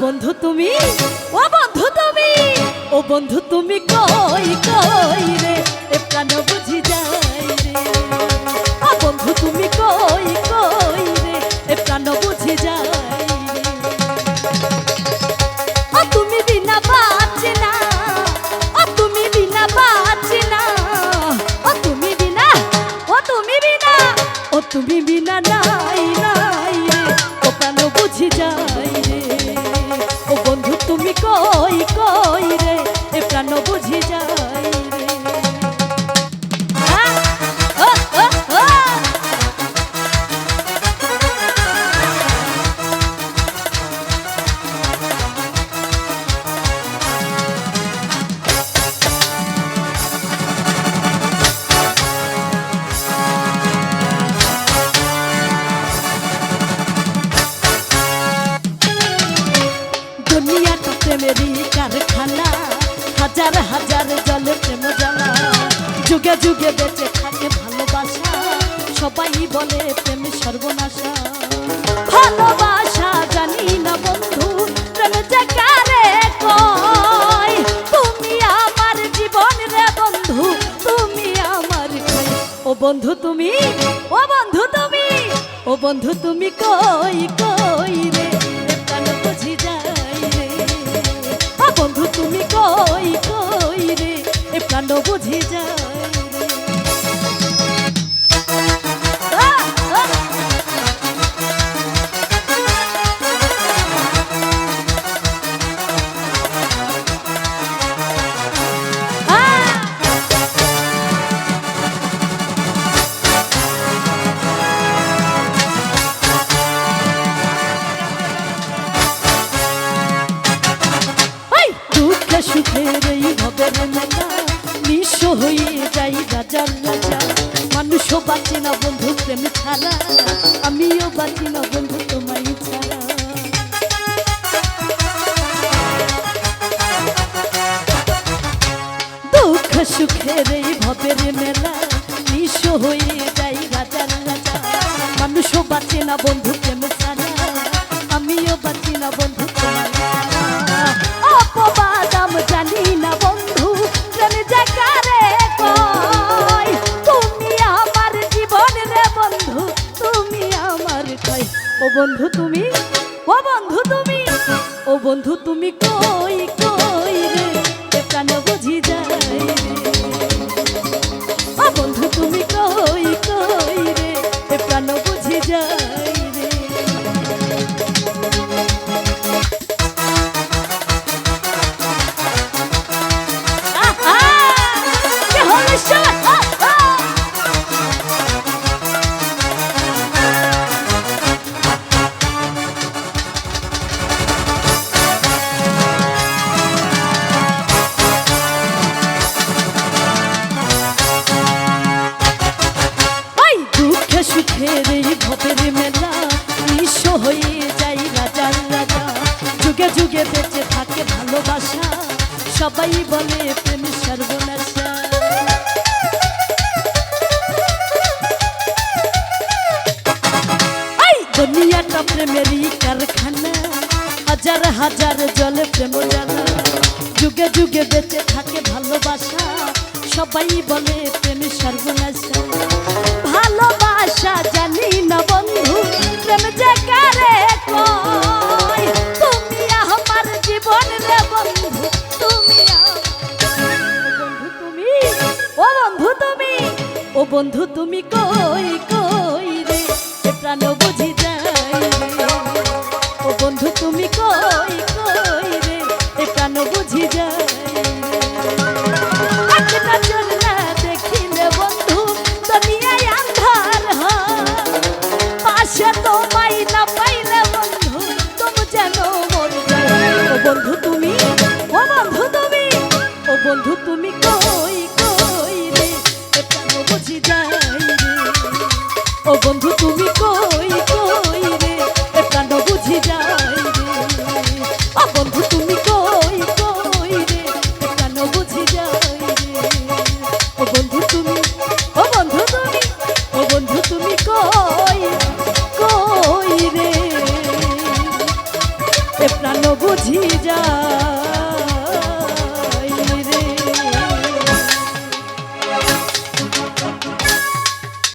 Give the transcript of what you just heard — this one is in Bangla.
বন্ধু তুমি? ও বন্ধু তুমি? ও বন্ধু তুমি কই কই রে? এ প্রাণ বুঝি যাই রে। ও বন্ধু তুমি কই কই রে? এ প্রাণ বুঝি যাই তুমি না তুমি না তুমি তুমি তুমি বিনা কারখানা, হাজার হাজার জলে প্রেম জ্বালা। যুগে যুগে বেঁচে থাকে ভালোবাসা, সবাই বলে প্রেম সর্বনাশা। ভালোবাসা জানি না বন্ধু, প্রেম যে কয়? তুমি আমার জীবন রে বন্ধু, তুমি আমার ও বন্ধু তুমি, ও বন্ধু তুমি, ও বন্ধু তুমি কই কই রে? বুঝি ও বন্ধু তুমি কই কই রে? এ প্রাণ বুঝি যাই হয়ে যাই রাজার রাজা। মানুষও বাঁচে না বন্ধু, প্রেম ছাড়া। আমিও বাঁচি না বন্ধু, তোমায় ছাড়া। দুঃখ সুখের এই ভবের মেলা, নিঃস্ব হয়ে যাই রাজার রাজা। মানুষও বাঁচে না বন্ধু বন্ধু তুমি কই কই রে? প্রাণ বুঝি সুখের মেলা, নিঃস্ব হয়ে যাই রাজার রাজা। যুগে যুগে বেঁচে থাকে ভালোবাসা, সবাই বলে প্রেম সর্বনাশা। দুনিয়াটা প্রেমেরই কারখানা, হাজার হাজার জলে প্রেম জ্বালা। যুগে যুগে বেঁচে থাকে ভালোবাসা, সবাই বলে প্রেম সর্বনাশা। বন্ধু, তুমি কই কই রে? প্রাণ বুঝি যাই ও বন্ধু, তুমি কই কই রে? এ প্রাণ বুঝি যাই না বন্ধু তুমি বন্ধু, তুমি, ও বন্ধু, তুমি, ও বন্ধু, তুমি কই ও বন্ধু, তুমি কই কই রে? এ প্রাণ বুঝি যাই রে। ও বন্ধু, তুমি কই কই রে? এ প্রাণ বুঝি যাই রে। ও বন্ধু, তুমি, ও বন্ধু তুমি, ও বন্ধু তুমি কই কই রে? এ প্রাণ বুঝি যায়।